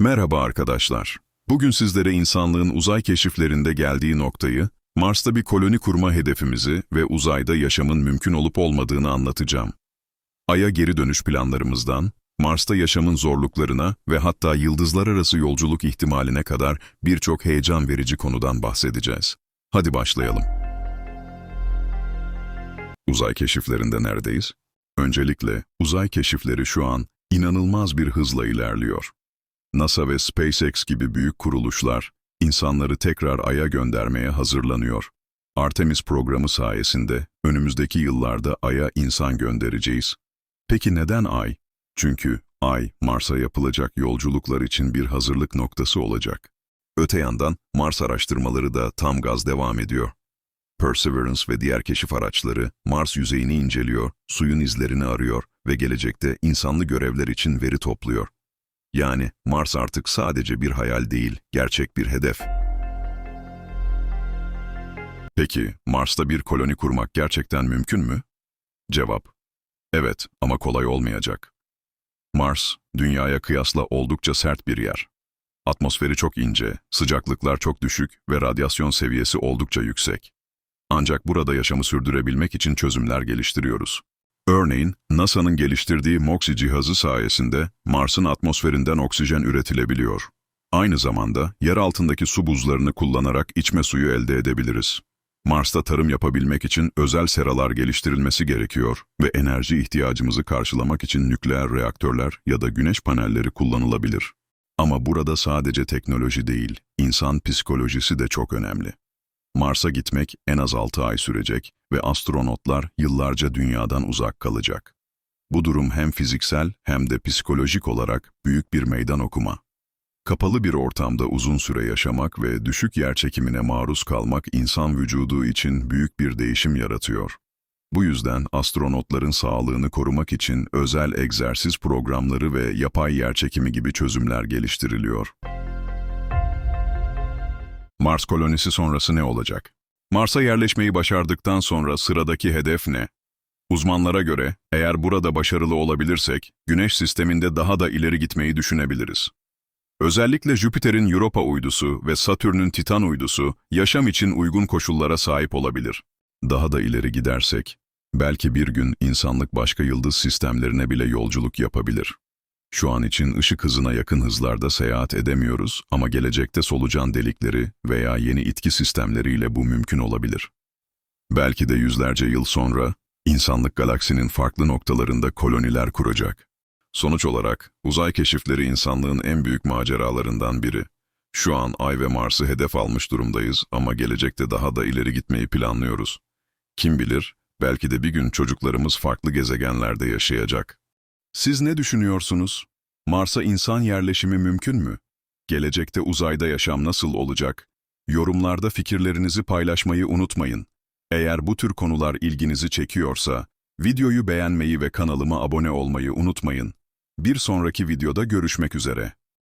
Merhaba arkadaşlar. Bugün sizlere insanlığın uzay keşiflerinde geldiği noktayı, Mars'ta bir koloni kurma hedefimizi ve uzayda yaşamın mümkün olup olmadığını anlatacağım. Ay'a geri dönüş planlarımızdan, Mars'ta yaşamın zorluklarına ve hatta yıldızlar arası yolculuk ihtimaline kadar birçok heyecan verici konudan bahsedeceğiz. Hadi başlayalım. Uzay keşiflerinde neredeyiz? Öncelikle uzay keşifleri şu an inanılmaz bir hızla ilerliyor. NASA ve SpaceX gibi büyük kuruluşlar insanları tekrar Ay'a göndermeye hazırlanıyor. Artemis programı sayesinde önümüzdeki yıllarda Ay'a insan göndereceğiz. Peki neden Ay? Çünkü Ay, Mars'a yapılacak yolculuklar için bir hazırlık noktası olacak. Öte yandan Mars araştırmaları da tam gaz devam ediyor. Perseverance ve diğer keşif araçları Mars yüzeyini inceliyor, suyun izlerini arıyor ve gelecekte insanlı görevler için veri topluyor. Yani Mars artık sadece bir hayal değil, gerçek bir hedef. Peki, Mars'ta bir koloni kurmak gerçekten mümkün mü? Cevap, evet ama kolay olmayacak. Mars, Dünya'ya kıyasla oldukça sert bir yer. Atmosferi çok ince, sıcaklıklar çok düşük ve radyasyon seviyesi oldukça yüksek. Ancak burada yaşamı sürdürebilmek için çözümler geliştiriyoruz. Örneğin, NASA'nın geliştirdiği MOXIE cihazı sayesinde Mars'ın atmosferinden oksijen üretilebiliyor. Aynı zamanda yer altındaki su buzlarını kullanarak içme suyu elde edebiliriz. Mars'ta tarım yapabilmek için özel seralar geliştirilmesi gerekiyor ve enerji ihtiyacımızı karşılamak için nükleer reaktörler ya da güneş panelleri kullanılabilir. Ama burada sadece teknoloji değil, insan psikolojisi de çok önemli. Mars'a gitmek en az 6 ay sürecek ve astronotlar yıllarca dünyadan uzak kalacak. Bu durum hem fiziksel hem de psikolojik olarak büyük bir meydan okuma. Kapalı bir ortamda uzun süre yaşamak ve düşük yerçekimine maruz kalmak insan vücudu için büyük bir değişim yaratıyor. Bu yüzden astronotların sağlığını korumak için özel egzersiz programları ve yapay yerçekimi gibi çözümler geliştiriliyor. Mars kolonisi sonrası ne olacak? Mars'a yerleşmeyi başardıktan sonra sıradaki hedef ne? Uzmanlara göre eğer burada başarılı olabilirsek, Güneş sisteminde daha da ileri gitmeyi düşünebiliriz. Özellikle Jüpiter'in Europa uydusu ve Satürn'ün Titan uydusu yaşam için uygun koşullara sahip olabilir. Daha da ileri gidersek, belki bir gün insanlık başka yıldız sistemlerine bile yolculuk yapabilir. Şu an için ışık hızına yakın hızlarda seyahat edemiyoruz ama gelecekte solucan delikleri veya yeni itki sistemleriyle bu mümkün olabilir. Belki de yüzlerce yıl sonra insanlık galaksinin farklı noktalarında koloniler kuracak. Sonuç olarak uzay keşifleri insanlığın en büyük maceralarından biri. Şu an Ay ve Mars'ı hedef almış durumdayız ama gelecekte daha da ileri gitmeyi planlıyoruz. Kim bilir, belki de bir gün çocuklarımız farklı gezegenlerde yaşayacak. Siz ne düşünüyorsunuz? Mars'a insan yerleşimi mümkün mü? Gelecekte uzayda yaşam nasıl olacak? Yorumlarda fikirlerinizi paylaşmayı unutmayın. Eğer bu tür konular ilginizi çekiyorsa, videoyu beğenmeyi ve kanalıma abone olmayı unutmayın. Bir sonraki videoda görüşmek üzere.